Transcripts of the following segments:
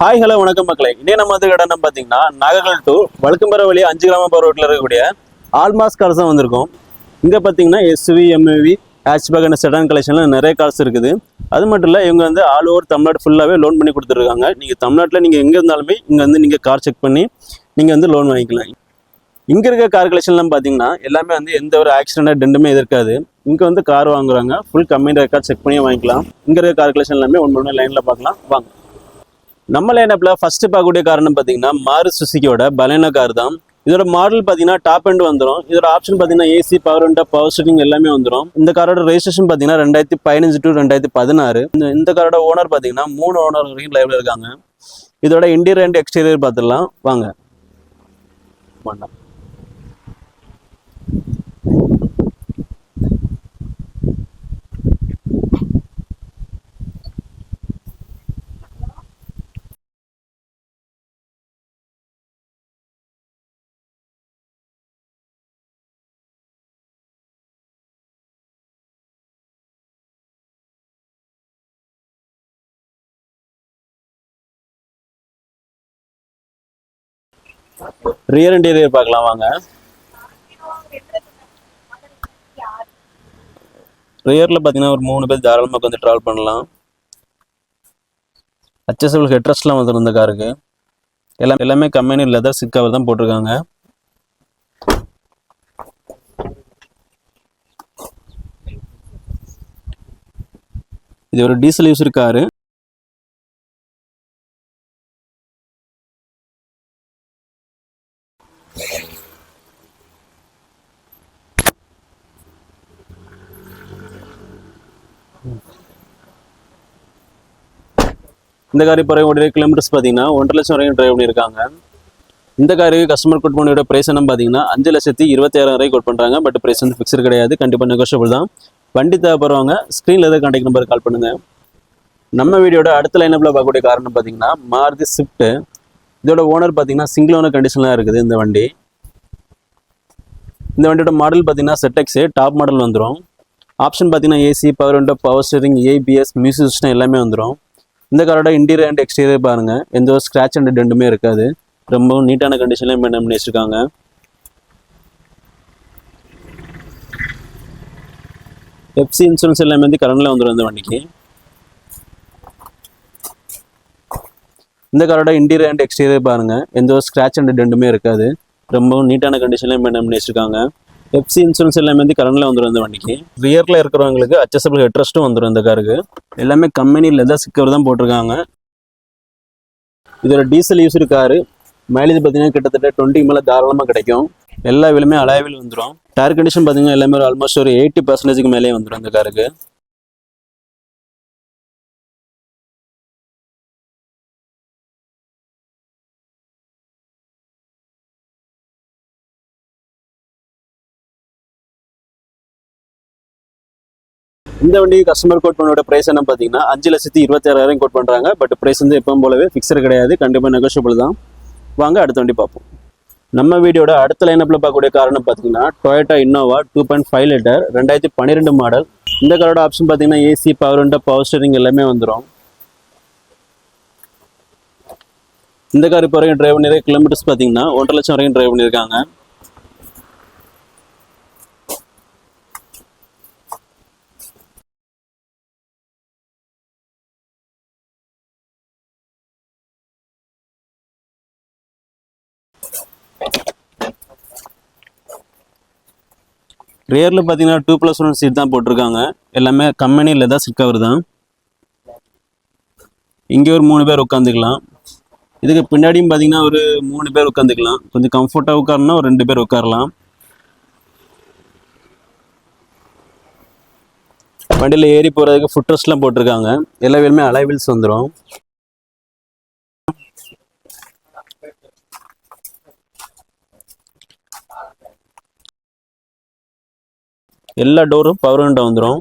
Hi hello வணக்கம் மக்களே. இன்னே நம்ம வந்து இடம் பார்த்தீங்கன்னா நகர்கள் டு வழுக்கும்பர வழி அஞ்சு கிராம போகிற ரோட்டில் இருக்கக்கூடிய ஆல்மாஸ் கார்ஸ் தான் வந்திருக்கோம். இங்கே பார்த்தீங்கன்னா SUV MUV hatchback and sedan கலெக்ஷனில் நிறைய கார்ஸ் இருக்குது. அது மட்டும் இல்லை இவங்க வந்து ஆல் ஓவர் தமிழ்நாடு ஃபுல்லாகவே லோன் பண்ணி கொடுத்துருக்காங்க. நீங்கள் தமிழ்நாட்டில் நீங்கள் எங்கே இருந்தாலுமே இங்கே வந்து நீங்கள் கார் செக் பண்ணி நீங்கள் வந்து லோன் வாங்கிக்கலாம். இங்கே இருக்க கார் கலெக்ஷன்லாம் பார்த்தீங்கன்னா எல்லாமே வந்து எந்த ஒரு ஆக்சிடென்ட் டெண்டுமே இருக்காது. இங்கே வந்து கார் வாங்குறாங்க. ஃபுல் கம்பெனி ரெக்கார்ட் செக் பண்ணி வாங்கிக்கலாம். இங்கே இருக்க கார் கலெக்ஷன் எல்லாமே ஒன்று ஒன்று லைனில் பார்க்கலாம். வாங்க. நம்ம லைனப்பில் ஃபஸ்ட்டு பார்க்கக்கூடிய காரணம் பார்த்தீங்கன்னா மாறு சுசுக்கியோட பலேனோ கார் தான். இதோட மாடல் பார்த்தீங்கன்னா டாப் எண்ட் வந்துடும் இதோட ஆப்ஷன் பார்த்தீங்கன்னா AC power window power steering எல்லாமே வந்துடும் இந்த காரோட ரெஜிஸ்ட்ரேஷன் பார்த்தீங்கன்னா ரெண்டாயிரத்தி பதினஞ்சு டு ரெண்டாயிரத்தி பதினாறு. இந்த இந்த காரோட ஓனர் பார்த்தீங்கன்னா மூணு ஓனர் வரைக்கும் லைவ்ல இருக்காங்க. இதோட இன்டீரியர் அண்ட் எக்ஸ்டீரியர் பார்த்துடலாம். வாங்க. வேண்டாம் ரியர் இன்டீரியர் பார்க்கலாம் வாங்க. ரியரில் பார்த்தீங்கன்னா ஒரு மூணு பேர் தாராளமாக வந்து ட்ராவல் பண்ணலாம். அச்சசபிள் ஹெட்ரஸ்ட்லாம் வந்துடும் இந்த காருக்கு எல்லாம் எல்லாமே கம்பெனி லெதர் சிக் கவர் தான் போட்டிருக்காங்க. இது ஒரு டீசல் யூஸ் காரு இந்த கார் இப்போ கிலோமீட்டர்ஸ் பார்த்தீங்கன்னா ஒன்றரை லட்சம் வரைக்கும் ட்ரைவ் பண்ணியிருக்காங்க. இந்த காருக்கு கஸ்டமர் கோட் பண்ணியோட ப்ரைஸ் என்ன பார்த்தீங்கன்னா அஞ்சு லட்சத்தி இருபத்தாயிரம் வரை கோட் பண்ணுறாங்க பட் ப்ரைஸ் வந்து ஃபிக்ஸ்டு கிடையாது. கண்டிப்பாக நெகோஷியபிள் தான். வண்டி தேவைப்படுறவங்க ஸ்க்ரீனில் எதாவது கான்டாக்ட் நம்பர் கால் பண்ணுங்க. நம்ம வீடியோட அடுத்த லைனப்பில் பார்க்கக்கூடிய காரணம் பார்த்தீங்கன்னா மாருதி ஸ்விஃப்ட்டு இதோட ஓனர் பார்த்தீங்கன்னா சிங்கிள் ஓனர் கண்டிஷன்லாம் இருக்குது இந்த வண்டி. இந்த வண்டியோட மாடல் பார்த்தீங்கன்னா செட்டெக்ஸு டாப் மாடல் வந்துடும் ஆப்ஷன் பார்த்தீங்கன்னா AC power window power steering ABS music system எல்லாமே வந்துடும் இந்த காரோட இன்டீரியர் அண்ட் எக்ஸ்டீரியர் பாருங்க. எந்த ஒரு ஸ்க்ராச் அண்ட் டெண்டுமே இருக்காது. ரொம்பவும் நீட்டான கண்டிஷன்ல மெயின்டைன் பண்ணி வச்சிருக்காங்க எஃப்சி இன்சூரன்ஸ் எல்லாமே வந்து கரண்டில் வந்துடும் இந்த வண்டிக்கு. இந்த காரோட இன்டீரியர் அண்ட் எக்ஸ்டீரியர் பாருங்க. எந்த ஒரு ஸ்கிராச் அண்ட் டெண்டுமே இருக்காது. ரொம்பவும் நீட்டான கண்டிஷன்ல மெயின்டைன் பண்ணி வச்சிருக்காங்க எஃப்சி இன்சூரன்ஸ் எல்லாமே வந்து கரண்ட்ல வந்துடும் இந்த வண்டிக்கு. ரியர்ல இருக்கிறவங்களுக்கு அச்சசபிள் ஹெட்ரஸ்ட்டும் வந்துடும் இந்த காருக்கு. எல்லாமே கம்பெனி லெதர் சிக்கர் தான் போட்டிருக்காங்க. இதோட டீசல் யூஸ் காரு மைலேஜ் பார்த்தீங்கன்னா கிட்டத்தட்ட டுவெண்ட்டி மேலே தாராளமாக கிடைக்கும். எல்லா வீலுமே அலாவில் வந்துடும் டயர் கண்டிஷன் பார்த்தீங்கன்னா எல்லாமே ஆல்மோஸ்ட் ஒரு எயிட்டி பர்சன்டேஜ்க்கு மேலே வந்துடும் இந்த காருக்கு. இந்த வண்டி கஸ்டமர் கோட் பண்ணோட ப்ரைஸ் என்ன பார்த்தீங்கன்னா அஞ்சு லட்சத்தி இருபத்தாறாயிரம் கோட் பண்ணுறாங்க பட் ப்ரைஸ் வந்து எப்பவும் போலவே ஃபிக்ஸர் கிடையாது. கண்டிப்பாக நெகோஷியபிள் தான். வாங்க அடுத்த வண்டி பார்ப்போம். நம்ம வீடியோட அடுத்த லைனப்பில் பார்க்கக்கூடிய காரணம் பார்த்தீங்கன்னா Toyota Innova two point five litre ரெண்டாயிரத்தி பன்னிரெண்டு மாடல் இந்த காரோட ஆப்ஷன் பார்த்தீங்கன்னா AC power window power steering எல்லாமே வந்துடும் இந்த கார் இப்போ வரைக்கும் டிரைவ் பண்ணிருக்க கிலோமீட்டர்ஸ் பார்த்தீங்கன்னா ஒன்றரை லட்சம் வரைக்கும் டிரைவ் பண்ணியிருக்காங்க. ரியரில் பார்த்தீங்கன்னா டூ ப்ளஸ் ஒன் சீட் தான் போட்டிருக்காங்க. எல்லாமே கம்பெனி லெதர் சிட் கவர் தான். இங்கே ஒரு மூணு பேர் உட்காந்துக்கலாம் இதுக்கு பின்னாடியும் பார்த்தீங்கன்னா ஒரு மூணு பேர் உட்காந்துக்கலாம் கொஞ்சம் கம்ஃபர்ட்டாக உட்காரனா ஒரு ரெண்டு பேர் உட்காரலாம். வண்டியில் ஏறி போகிறதுக்கு ஃபுட்ரஸ்ட்லாம் போட்டிருக்காங்க. எல்லா வீலுமே அலைவில்ஸ் வந்துடும் எல்லா டோரும் பவர் விண்டோ வந்துடும்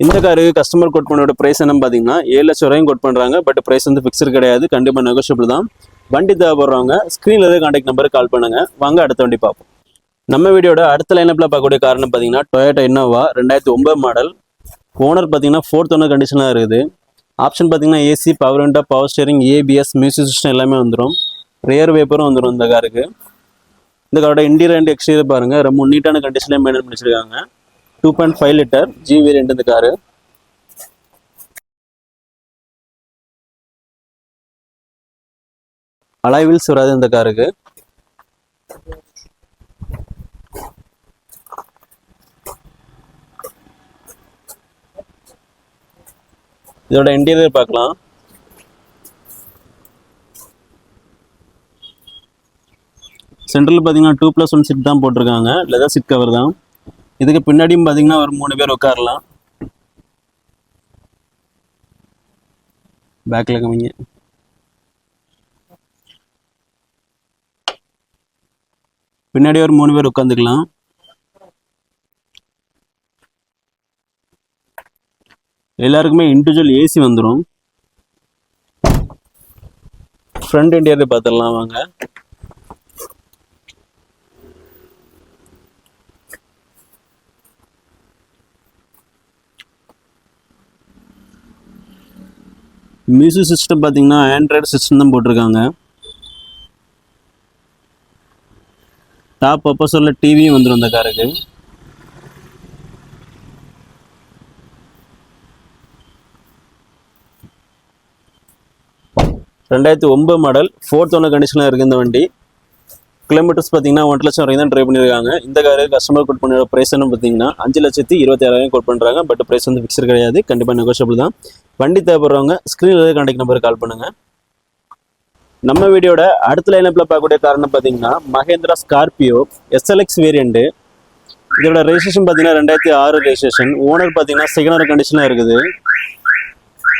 இந்த காருக்கு கஸ்டமர் கோட் பண்ணோட ப்ரைஸ் என்னன்னு பார்த்தீங்கன்னா ஏழு லட்சம் வரையும் கோட் பண்ணுறாங்க பட் ப்ரைஸ் வந்து ஃபிக்ஸ்டு கிடையாது. கண்டிப்பாக நெகோஷியபிள் தான். வண்டி தேவைப்படுறவங்க ஸ்க்ரீனில் இருக்க காண்டாக்ட் நம்பருக்கு கால் பண்ணுங்கள் வாங்க அடுத்த வண்டி பார்ப்போம். நம்ம வீடியோட அடுத்த லைனப்பில் பார்க்கக்கூடிய காரணம் பார்த்தீங்கன்னா டொயோட்டா இன்னோவா ரெண்டாயிரத்தி ஒன்பது மாடல் ஓனர் பார்த்தீங்கன்னா ஃபோர்த் ஓனர் கண்டிஷனாக இருக்குது. ஆப்ஷன் பார்த்தீங்கன்னா AC power window power steering ABS music system எல்லாமே வந்துடும் ரியர் வேப்பரும் வந்துடும் இந்த காருக்கு இந்த காரோட இன்டீரியர் அண்ட் எக்ஸ்டீரியர் பாருங்கள் ரொம்ப நீட்டான கண்டிஷன்லேயே maintain பண்ணிச்சிருக்காங்க. Two point five litre G variant இந்த காரு அலாய் வீல்ஸ் வராது இந்த காருக்கு இதோட இன்டீரியர் பார்க்கலாம். சென்ட்ரல் பார்த்தீங்கன்னா டூ ப்ளஸ் ஒன் சீட் தான் போட்டிருக்காங்க. லெதர் சீட் கவர் தான். இதுக்கு பின்னாடியும் பார்த்தீங்கன்னா ஒரு மூணு பேர் உட்காரலாம். பேக்கில் கம்மிங்க பின்னாடி ஒரு மூணு பேர் உட்காந்துக்கலாம் எல்லாருக்குமே இண்டிவிஜுவல் ஏசி வந்துடும் ஃப்ரண்ட் இன்டீரியர் பார்த்துடலாம் வாங்க. மியூசிக் சிஸ்டம் பார்த்தீங்கன்னா ஆண்ட்ராய்டு சிஸ்டம் தான் போட்டிருக்காங்க. டாப் அப்போ சொல்ல டிவியும் வந்துடும் அந்த காருக்கு. ரெண்டாயிரத்தி ஒன்பது மாடல் ஃபோர்த் ஒன்று கண்டிஷனில் இருக்குது இந்த வண்டி. கிலோமீட்டர்ஸ் பார்த்தீங்கன்னா ஒன்றரை லட்சம் வரைக்கும் தான் ட்ரை பண்ணியிருக்காங்க. இந்த காரு கஸ்டமர் கோட் பண்ணியோட ப்ரைஸ் என்ன பார்த்தீங்கன்னா அஞ்சு லட்சத்தி இருபத்தாயிரம் கோட் பண்ணுறாங்க பட் ப்ரைஸ் வந்து ஃபிக்ஸர் கிடையாது. கண்டிப்பாக நெகோஷியபிள் தான். வண்டி தேவைப்படுறவங்க ஸ்க்ரீனில் கான்டாக்ட் நம்பருக்கு கால் பண்ணுங்கள் நம்ம வீடியோட அடுத்த லைனப்பில் பார்க்கக்கூடிய காரணம் பார்த்தீங்கன்னா மகேந்திரா ஸ்கார்பியோ எஸ்எல்எக்ஸ் வேரியண்ட்டு இதோட ரெஜிஸ்ட்ரேஷன் பார்த்தீங்கன்னா ரெண்டாயிரத்தி ஆறு ரெஜிஸ்ட்ரேஷன் ஓனர் பார்த்தீங்கன்னா செகண்ட் கண்டிஷனாக இருக்குது.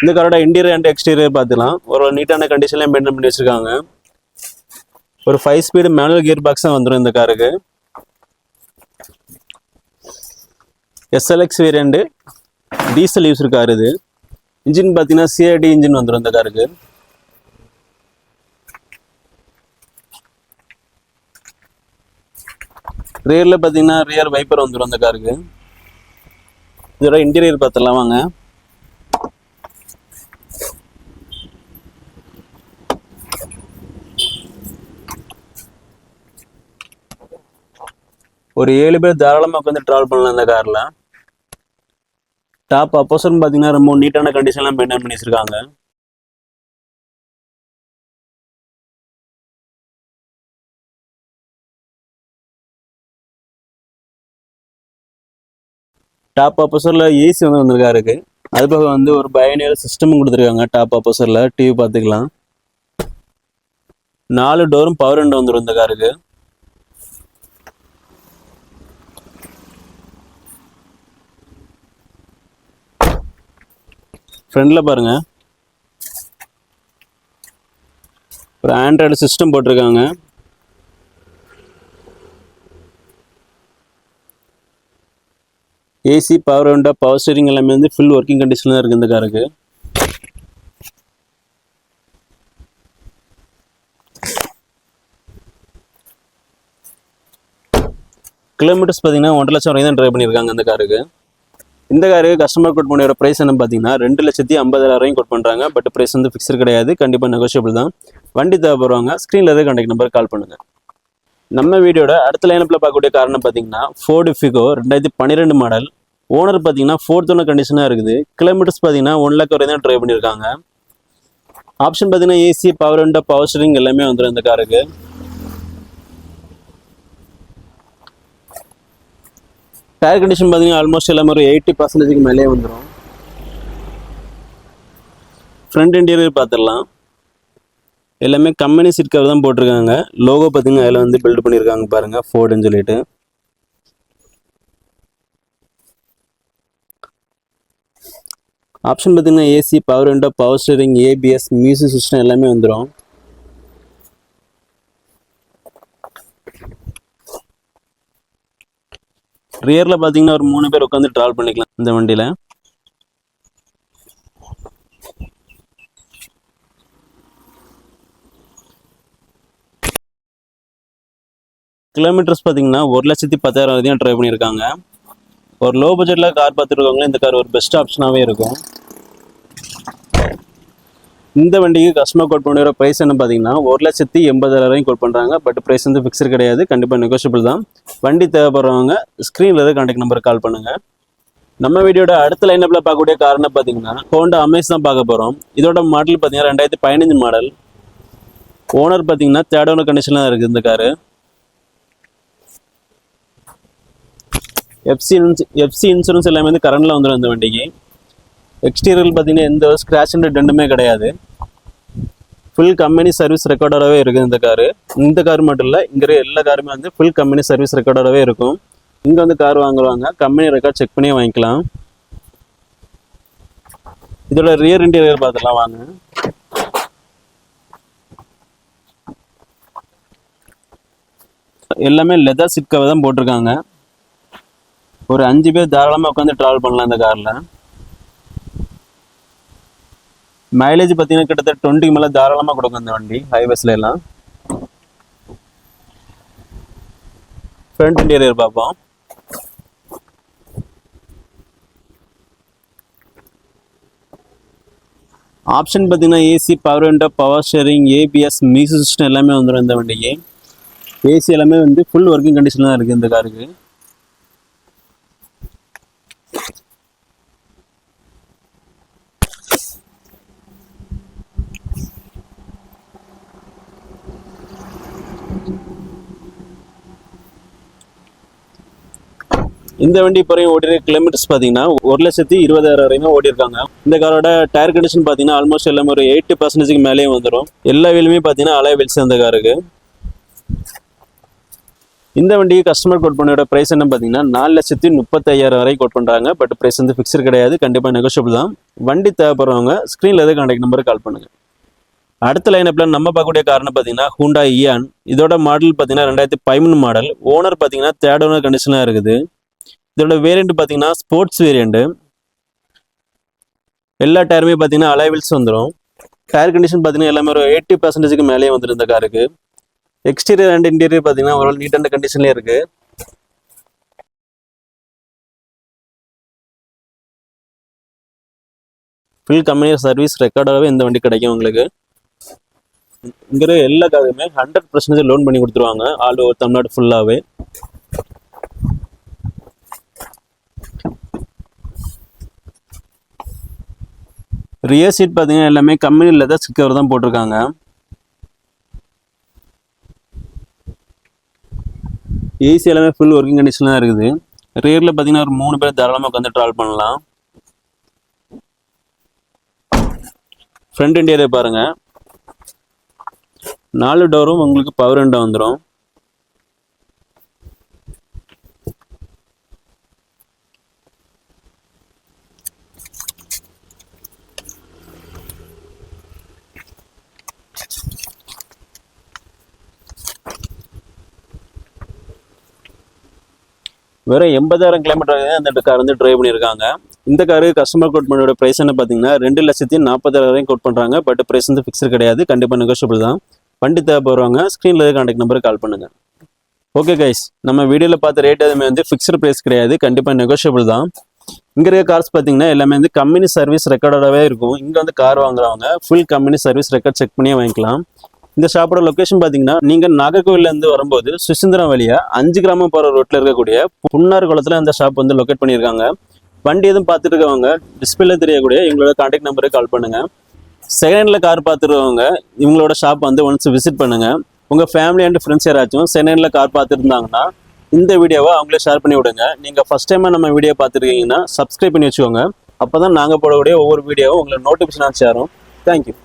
இந்த காரோட இன்டீரியர் அண்ட் எக்ஸ்டீரியர் பார்த்துக்கலாம். ஒரு நீட்டான கண்டிஷன்லேயும் மெயின்டைன் பண்ணி வச்சிருக்காங்க. ஒரு five speed manual gear box தான் வந்துடும் இந்த காருக்கு SLX variant diesel use car இது. இன்ஜின் பார்த்தீங்கன்னா சிஐடி இன்ஜின் வந்துடும் இந்த காருக்கு. ரியரில் பார்த்தீங்கன்னா ரியர் வைப்பர் வந்துடும் அந்த காருக்கு. இதோட இன்டீரியர் பார்த்துடலாம் வாங்க. ஒரு ஏழு பேர் தாராளமாக உட்காந்து ட்ராவல் பண்ணலாம் இந்த காரில் டாப் அப்போசன் பார்த்தீங்கன்னா ரொம்ப நீட்டான கண்டிஷன்லாம் மெயின்டைன் பண்ணி வச்சிருக்காங்க டாப் அப்போசரில் ஏசி வந்து வந்திருக்கா இருக்கு அது போக வந்து ஒரு பயனியர் சிஸ்டமும் கொடுத்துருக்காங்க. டாப் அப்போசரில் டிவி பார்த்துக்கலாம் நாலு டோரும் பவர் ரெண்டு வந்துடும் இந்த காருக்கு ஃப்ரண்டில் பாருங்க. ஒரு ஆண்ட்ராய்டு சிஸ்டம் போட்டிருக்காங்க. AC power window power steering எல்லாமே வந்து ஃபுல் ஒர்க்கிங் கண்டிஷனில் தான் இருக்குது இந்த காருக்கு கிலோமீட்டர்ஸ் பார்த்தீங்கன்னா ஒன்றரை லட்சம் வரைக்கும் தான் ட்ரைவ் பண்ணியிருக்காங்க அந்த காருக்கு இந்த காருக்கு கஸ்டமர் கோட் பண்ணியோட ப்ரைஸ் என்ன பார்த்தீங்கன்னா ரெண்டு லட்சத்தி ஐம்பதாயிரம் கோட் பண்ணுறாங்க பட் ப்ரைஸ் வந்து ஃபிக்ஸர் கிடையாது. கண்டிப்பாக நெகோஷியபிள் தான். வண்டி தேவைப்படுவாங்க. ஸ்க்ரீனில் இருக்க கான்டாக்ட் நம்பர் கால் பண்ணுங்கள் நம்ம வீடியோட அடுத்த லைனப்பில் பார்க்கக்கூடிய காரணம் பார்த்தீங்கன்னா ஃபோர்டு ஃபிகோ ரெண்டாயிரத்தி பன்னிரெண்டு மாடல் ஓனர் பார்த்தீங்கன்னா ஃபோர்த் ஒன்று கண்டிஷனாக இருக்குது. கிலோமீட்டர்ஸ் பார்த்தீங்கன்னா ஒன் லேக் வரை தான் ட்ரைவ் பண்ணியிருக்காங்க. ஆப்ஷன் பார்த்தீங்கன்னா AC power window power steering எல்லாமே வந்துடும் இந்த காருக்கு டயர் கண்டிஷன் பார்த்தீங்கன்னா ஆல்மோஸ்ட் எல்லாமே ஒரு எயிட்டி பர்சன்டேஜுக்கு மேலே வந்துடும் ஃப்ரண்ட் இன்டீரியர் பார்த்துடலாம். எல்லாமே கம்பெனி சீட் கவர் தான் போட்டிருக்காங்க. லோகோ பார்த்தீங்கன்னா அதில் வந்து பில்ட் பண்ணியிருக்காங்க பாருங்கள் ஃபோர்டுன்னு சொல்லிட்டு. ஆப்ஷன் பார்த்தீங்கன்னா AC power window power steering ABS music system எல்லாமே வந்துடும் ரியரில் பார்த்தீங்கன்னா ஒரு மூணு பேர் உட்காந்து ட்ராவல் பண்ணிக்கலாம் இந்த வண்டியில். கிலோமீட்டர்ஸ் பார்த்தீங்கன்னா ஒரு லட்சத்தி பத்தாயிரம் வரையும் ட்ரை பண்ணியிருக்காங்க. ஒரு லோ பட்ஜெட்டில் கார் பார்த்துருக்கவங்க இந்த கார் ஒரு பெஸ்ட் ஆப்ஷனாகவே இருக்கும். இந்த வண்டிக்கு கஸ்டமர் கோட் பண்ணுற ப்ரைஸ் என்ன பார்த்தீங்கன்னா ஒரு லட்சத்தி எண்பதாயிரம் கோட் பண்ணுறாங்க. பட் ப்ரைஸ் வந்து ஃபிக்ஸர் கிடையாது. கண்டிப்பாக நெகோஷியபிள் தான். வண்டி தேவைப்படுறவங்க ஸ்க்ரீனில் இருக்க கான்டாக்ட் நம்பருக்கு கால் பண்ணுங்கள் நம்ம வீடியோட அடுத்த லைனப்பில் பார்க்கக்கூடிய காரணம் பார்த்தீங்கன்னா ஹோண்டா அமேஸ் தான் பார்க்க போகிறோம் இதோட மாடல் பார்த்தீங்கன்னா ரெண்டாயிரத்தி பதினஞ்சு மாடல் ஓனர் பார்த்தீங்கன்னா தேர்ட் ஓனர் கண்டிஷனில் தான் இருக்குது இந்த காரு எஃப்சி எஃப்சி இன்சூரன்ஸ் எல்லாமே வந்து கரண்டில் வந்துடும் இந்த வண்டிக்கு. எக்ஸ்டீரியல் பார்த்தீங்கன்னா எந்த ஸ்க்ராச்சுன்ற டெண்டுமே கிடையாது. ஃபுல் கம்பெனி சர்வீஸ் ரெக்கார்டராகவே இருக்குது இந்த காரு இந்த கார் மட்டும் இல்லை இங்கே எல்லா காருமே வந்து ஃபுல் கம்பெனி சர்வீஸ் ரெக்கார்டாகவே இருக்கும். இங்கே வந்து கார் வாங்குவாங்க கம்பெனி ரெக்கார்ட் செக் பண்ணி வாங்கிக்கலாம். இதோட ரியர் இன்டீரியர் பார்த்துலாம் வாங்க. எல்லாமே லெதர் சிட் கவர் தான் போட்டிருக்காங்க. ஒரு அஞ்சு பேர் தாராளமாக உட்காந்து ட்ராவல் பண்ணலாம் இந்த காரில் மைலேஜ் பார்த்தீங்கன்னா கிட்டத்தட்ட டுவெண்ட்டிக்கு மேலே தாராளமாக கொடுக்கும் இந்த வண்டி ஹைவேஸ்ல எல்லாம். ஃப்ரண்ட் இன்டீரியர் பார்ப்போம். ஆப்ஷன் பார்த்தீங்கன்னா AC power window power steering ABS music system எல்லாமே வந்துடும் இந்த வண்டிக்கு. ஏசி எல்லாமே வந்து ஃபுல் ஒர்க்கிங் கண்டிஷன் தான் இருக்குது இந்த காருக்கு. இந்த வண்டி இப்போ வரையும் ஓடிற கிலோமீட்டர்ஸ் பார்த்தீங்கன்னா ஒரு லட்சத்தி இருபதாயிரம் வரைக்கும் ஓடிருக்காங்க இந்த காரோட டயர் கண்டிஷன் பார்த்தீங்கன்னா ஆல்மோஸ்ட் எல்லாமே ஒரு எயிட்டி பர்சன்டேஜுக்கு மேலேயும் வந்துடும் எல்லா வீலுமே பார்த்தீங்கன்னா அலைய வீல்ஸ் அந்த காருக்கு இந்த வண்டிக்கு கஸ்டமர் கோட் பண்ணியோட ப்ரைஸ் என்ன பார்த்தீங்கன்னா நாலு லட்சத்தி முப்பத்தையாயிரம் வரை கோட் பண்ணுறாங்க பட் ப்ரைஸ் வந்து ஃபிக்ஸர் கிடையாது. கண்டிப்பாக நெகோஷியபிள் தான். வண்டி தேவைப்படுறவங்க ஸ்க்ரீனில் எதாவது கான்டாக்ட் நம்பருக்கு கால் பண்ணுங்கள் அடுத்த லைனப்பில் நம்ம பார்க்கக்கூடிய காரணம் பார்த்தீங்கன்னா ஹூண்டா இயான் இதோட மாடல் பார்த்தீங்கன்னா ரெண்டாயிரத்தி பதிமூணு மாடல் ஓனர் பார்த்தீங்கன்னா தேர்ட் ஓனர் கண்டிஷனாக இருக்குது. இதோட வேரியண்ட் பார்த்தீங்கன்னா ஸ்போர்ட்ஸ் வேரியண்ட்டு எல்லா டயருமே பார்த்தீங்கன்னா அலைவில்ஸ் வந்துடும் டயர் கண்டிஷன் பார்த்தீங்கன்னா எல்லாமே ஒரு எயிட்டி பர்சன்டேஜுக்கு மேலேயே வந்துடும் இந்த காருக்கு எக்ஸ்டீரியர் அண்ட் இன்டீரியர் பார்த்தீங்கன்னா ஒரு நீட் அண்ட் கண்டிஷன்லேயே இருக்கு. ஃபுல் கம்பெனி சர்வீஸ் ரெக்கார்டாகவே இந்த வண்டி கிடைக்கும் உங்களுக்கு. இங்கிற எல்லா காருமே ஹண்ட்ரட் பர்சன்டேஜ் லோன் பண்ணி கொடுத்துருவாங்க. ஆல் ஓவர் தமிழ்நாடு ஃபுல்லாகவே ரியர் சீட் பார்த்தீங்கன்னா எல்லாமே கம்பெனி லெதர் ஸ்டிக்கர் தான் போட்டிருக்காங்க. ஏசி எல்லாமே ஃபுல் ஒர்க்கிங் கண்டிஷனில் தான் இருக்குது. ரியரில் பார்த்தீங்கன்னா ஒரு மூணு பேர் தாராளமாக உட்காந்து ட்ராவல் பண்ணலாம். ஃப்ரண்ட் இன்டீரியர் பாருங்க. நாலு டோரும் உங்களுக்கு பவர் எண்டாக வந்துடும் வெறும் எண்பதாயிரம் கிலோமீட்டர் அந்த கார் வந்து ட்ரைவ் பண்ணியிருக்காங்க. இந்த காரு கஸ்டமர் கோட் பண்ணியோட ப்ரைஸ் என்ன பார்த்தீங்கன்னா ரெண்டு லட்சத்தி நாற்பதாயிரம் கோட் பண்ணுறாங்க பட் ப்ரைஸ் வந்து ஃபிக்ஸர் கிடையாது. கண்டிப்பாக நெகோஷியபிள் தான். வண்டி தேவைப்படுறவங்க ஸ்க்ரீனில் கான்டாக்ட் நம்பருக்கு கால் பண்ணுங்க. ஓகே கைஸ் நம்ம வீடியோவில் பார்த்த ரேட் எதுவுமே வந்து ஃபிக்ஸ்டு ப்ரைஸ் கிடையாது. கண்டிப்பாக நெகோஷியபிள் தான். இங்கே இருக்க கார்ஸ் பார்த்தீங்கன்னா எல்லாமே வந்து கம்பெனி சர்வீஸ் ரெக்கார்டடாகவே இருக்கும். இங்கே வந்து கார் வாங்குறவங்க full company service record check பண்ணியே வாங்கிக்கலாம். இந்த ஷாப்போட லொக்கேஷன் பார்த்தீங்கன்னா நீங்கள் நாகர்கோவிலேருந்து வரும்போது சுசீந்திரம் வழியா அஞ்சு கிராமம் போகிற ரோட்டில் இருக்கக்கூடிய புன்னார் குளத்தில் அந்த ஷாப் வந்து லொக்கேட் பண்ணியிருக்காங்க. வண்டி எதுவும் பார்த்துட்டு இருக்கவங்க டிஸ்பிளே தெரியக்கூடிய எங்களோட கான்டாக்ட் நம்பருக்கு கால் பண்ணுங்க. செகண்ட்ல கார் பார்த்துருக்கவங்க இவங்களோட ஷாப் வந்து ஒன்ஸ் விசிட் பண்ணுங்க. உங்க ஃபேமிலி அண்ட் ஃப்ரெண்ட்ஸ் யாராச்சும் செகண்ட்ல கார் பார்த்துருந்தாங்கன்னா இந்த வீடியோவை அவங்களே ஷேர் பண்ணி விடுங்க. நீங்க ஃபர்ஸ்ட் டைமா நம்ம வீடியோ பார்த்துருக்கீங்கன்னா சப்ஸ்கிரைப் பண்ணி வச்சுக்கோங்க. அப்பதான் நாங்கள் போடக்கூடிய ஒவ்வொரு வீடியோவும் உங்களுக்கு நோட்டிஃபிகேஷன் சேரும். தேங்க்யூ